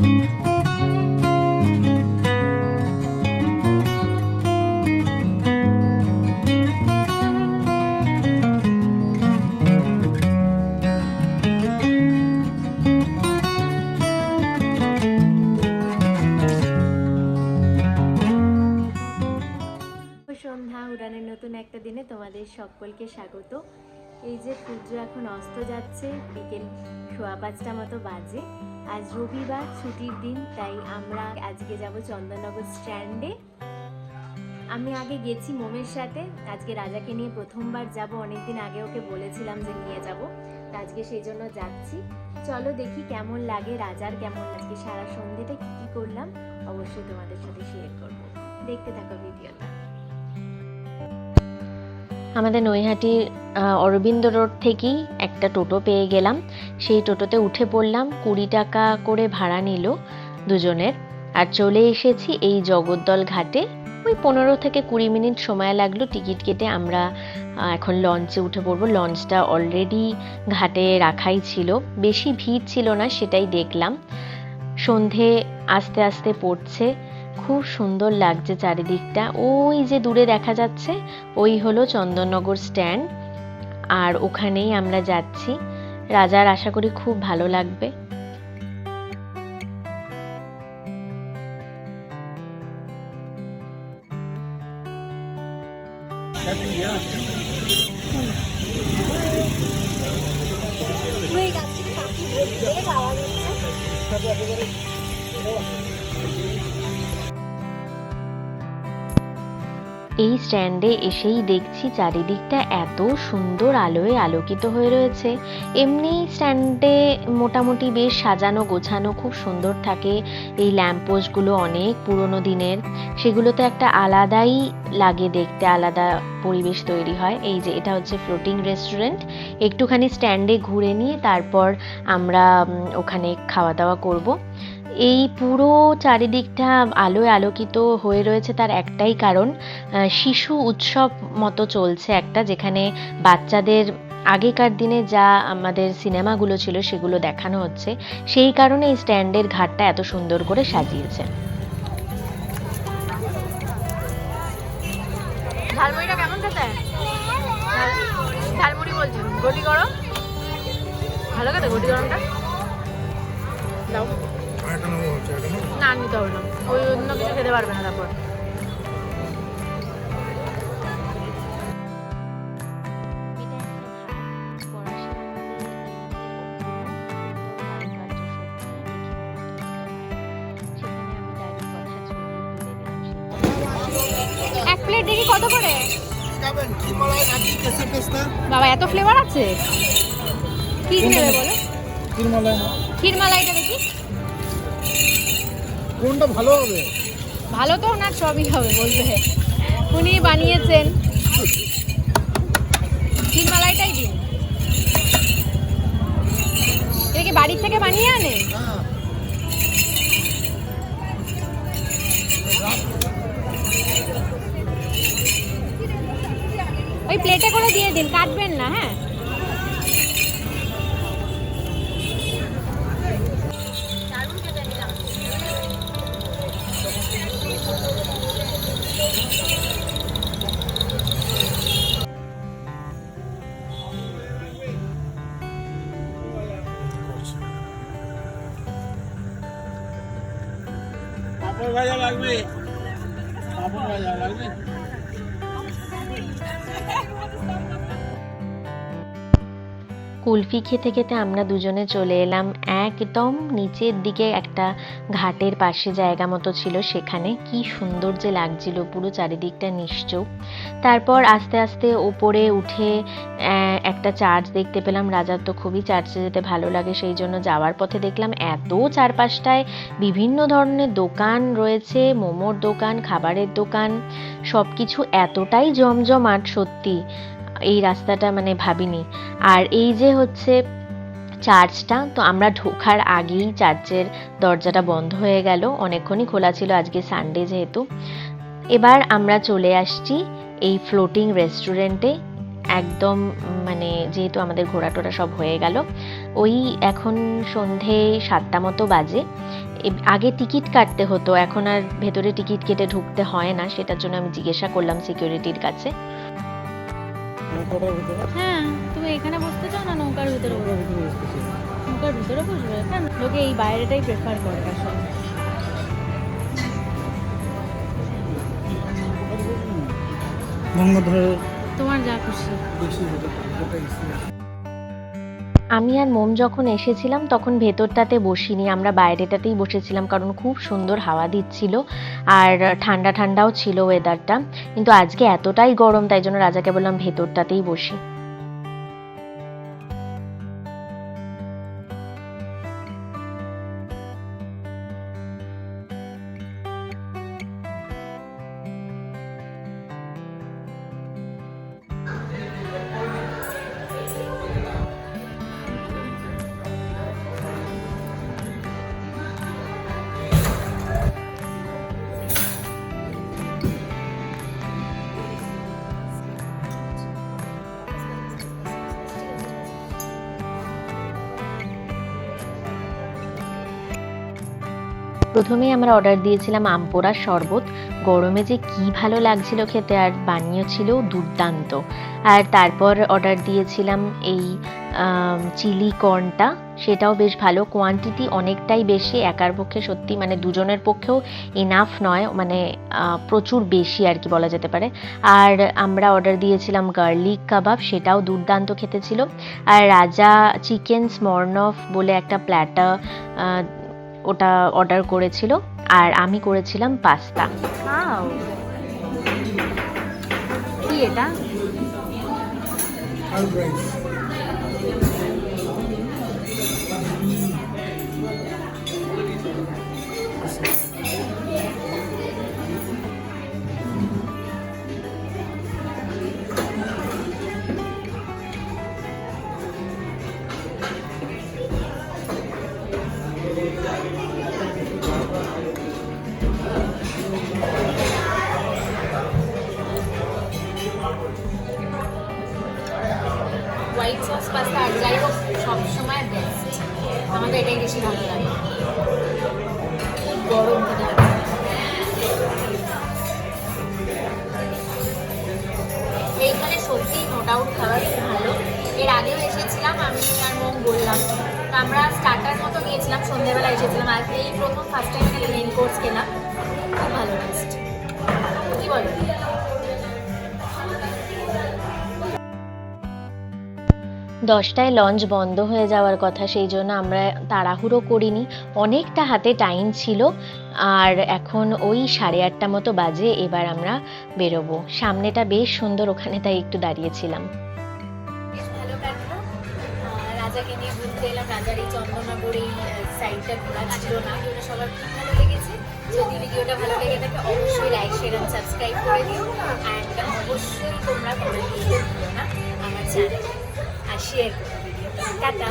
Thank you. তোমাদের সকলকে স্বাগত। এই যে সূর্য এখন অস্ত যাচ্ছে, বিকেল সোয়া পাঁচটা মতো বাজে। আজ রবিবার, ছুটির দিন, তাই আমরা আজকে যাব চন্দননগর স্ট্যান্ডে আমি আগে গেছি মোমের সাথে, আজকে রাজাকে নিয়ে প্রথমবার যাব, অনেকদিন আগে ওকে বলেছিলাম যে নিয়ে যাব আজকে সেই জন্য যাচ্ছি। চলো দেখি কেমন লাগে, রাজার কেমন আজকে সারা সন্ধ্যেটা কি করলাম, অবশ্যই তোমাদের সাথে শেয়ার করব। দেখতে থাকো ভিডিওটা। আমাদের নৈহাটির অরবিন্দ রোড থেকেই একটা টোটো পেয়ে গেলাম। সেই টোটোতে উঠে পড়লাম, কুড়ি টাকা করে ভাড়া নিল দুজনের। আর চলে এসেছি এই জগদ্দল ঘাটে। ওই পনেরো থেকে কুড়ি মিনিট সময় লাগল টিকিট কেটে আমরা এখন লঞ্চে উঠে পড়ব। লঞ্চটা অলরেডি ঘাটে রাখাই ছিল। বেশি ভিড় ছিল না, সেটাই দেখলাম। সন্ধে আস্তে আস্তে পড়ছে। খুব সুন্দর লাগছে চারিদিকটা। ওই যে দূরে দেখা যাচ্ছে, ওই হলো চন্দননগর স্ট্যান্ড। আর ওখানেই আমরা যাচ্ছি। রাজার আশা করি খুব ভালো লাগবে। এই স্ট্যান্ডে এসেই দেখছি চারিদিকটা এত সুন্দর আলোয় আলোকিত হয়ে রয়েছে। এমনি স্ট্যান্ডে মোটামুটি বেশ সাজানো গোছানো খুব সুন্দর থাকে। এই ল্যাম্পপোস্টগুলো অনেক পুরনো দিনের। সেগুলোতে একটা আলাদাই লাগে দেখতে, আলাদা পরিবেশ তৈরি হয়। এই যে এটা হচ্ছে ফ্লোটিং রেস্টুরেন্ট একটুখানি স্ট্যান্ডে ঘুরে নিয়ে তারপর আমরা ওখানে খাওয়া দাওয়া করব। এই পুরো চারিদিকটা আলোয় আলোকিত হয়ে রয়েছে তার একটাই কারণ শিশু উৎসব মতো চলছে একটা যেখানে বাচ্চাদের আগেকার দিনে যা আমাদের সিনেমাগুলো ছিল সেগুলো দেখানো হচ্ছে। সেই কারণে এই স্ট্যান্ডের ঘাটটা এত সুন্দর করে সাজিয়েছে। ঝালমুড়িটা কেমন খেতে? ঝালমুড়ি বলছি গটি গরম? ভালো খেতে গটি গরমটা? দাও। না নিতে হবে না ওই অন্য কিছু খেতে পারবে না তারপর। এক প্লেট দেখি কত করে? বাবা এত ফ্লেভার আছে? কি নেবে বলো। কি মালাই না ক্ষীর দেখি। কোনটা ভালো হবে? ভালো তো না সবই হবে, বলবে। উনি বানিয়েছেন। ক্ষীর মালাইটাই দিন। এটা কি বাড়ির থেকে বানিয়ে আনে? ওই প্লেটে করে দিয়ে দিন, কাটবেন না হ্যাঁ? লাগবে কুলফি খেতে খেতে আমরা দুজনে চলে এলাম একদম নিচের দিকে একটা ঘাটের পাশে জায়গা মতো ছিল সেখানে। কি সুন্দর যে লাগছিল, পুরো চারিদিকটা নিশ্চুপ। তারপর আস্তে আস্তে ওপরে উঠে একটা চার্চ দেখতে পেলাম। রাজার তো খুবই চার্চে যেতে ভালো লাগে, সেই জন্য যাওয়ার পথে দেখলাম এত চারপাশটায় বিভিন্ন ধরনের দোকান রয়েছে, মোমোর দোকান, খাবারের দোকান সব কিছু এতটাই জমজমাট সত্যি। এই রাস্তাটা মানে ভাবিনি। আর এই যে হচ্ছে চার্চটা, তো আমরা ঢোকার আগেই চার্চের দরজাটা বন্ধ হয়ে গেল। অনেকক্ষণই খোলা ছিল, আজকে সানডে যেহেতু। এবার আমরা চলে আসছি এই ফ্লোটিং রেস্টুরেন্টে একদম মানে যেহেতু আমাদের ঘোরা টোরা সব হয়ে গেল। ওই এখন সন্ধে সাতটা মতো বাজে। আগে টিকিট কাটতে হতো, এখন আর ভেতরে টিকিট কেটে ঢুকতে হয় না। সেটার জন্য আমি জিজ্ঞাসা করলাম সিকিউরিটির কাছে। নৌকাটার ভিতরে। হ্যাঁ তুমি এখানে বসতে চাও না নৌকার ভিতরে নৌকার ভিতরে বসবে? কেন? লোকে এই বাইরেটাই প্রেফার করে আসলে তোমার যা খুশি। আমি আর মোম যখন এসেছিলাম, তখন ভেতরটাতে বসিনি। আমরা বাইরেটাতেই বসেছিলাম, কারণ খুব সুন্দর হাওয়া দিচ্ছিল আর ঠান্ডা ঠান্ডাও ছিল ওয়েদারটা কিন্তু আজকে এতটাই গরম, তাই জন্য রাজাকে বললাম ভেতরটাতেই বসি। প্রথমেই আমরা অর্ডার দিয়েছিলাম আমপোড়ার শরবত। গরমে যে কি ভালো লাগছিল খেতে, আর বানিয়েছিল দুর্দান্ত। আর তারপর অর্ডার দিয়েছিলাম এই চিলি কর্নটা। সেটাও বেশ ভালো। কোয়ান্টিটি অনেকটাই বেশি, একার পক্ষে সত্যি মানে দুজনের পক্ষেও এনাফ নয়। মানে প্রচুর বেশি আর কি বলা যেতে পারে। আর আমরা অর্ডার দিয়েছিলাম গার্লিক কাবাব সেটাও দুর্দান্ত খেতে ছিল। আর রাজা চিকেন স্মর্নফ বলে একটা প্ল্যাটার ওটা অর্ডার করেছিল আর আমি করেছিলাম পাস্তা কি এটা? হোয়াইট সস পাস্তা আর যাই হোক সবসময় বেস্ট আমাদের এটাই বেশি ভালো লাগে। খুব গরম এইখানে সত্যিই নো ডাউট খাবার খুব ভালো। এর আগেও এসেছিলাম, আমি আর মম বললাম। তো আমরা স্টার্টার মতো নিয়েছিলাম সন্ধ্যেবেলা এসেছিলাম। আজকে এই প্রথম ফার্স্ট টাইম মেন কোর্স কেনা। খুব ভালো টেস্ট কি বলো? দশটায় লঞ্চ বন্ধ হয়ে যাওয়ার কথা, সেই জন্য আমরা তাড়াহুড়ো করিনি। অনেকটা হাতে টাইম ছিল, আর এখন ওই সাড়ে আটটা মতো বাজে, এবার আমরা বেরোবো। সামনেটা বেশ সুন্দর, ওখানে তাই একটু দাঁড়িয়েছিলাম যদি ভিডিওটা ভালো লেগে থাকে, অবশ্যই লাইক শেয়ার সাবস্ক্রাইব করে দিও। অবশ্যই তোমরা করে দিও। না আমার চ্যানেল শেয়ার করে ভিডিওটা টাটা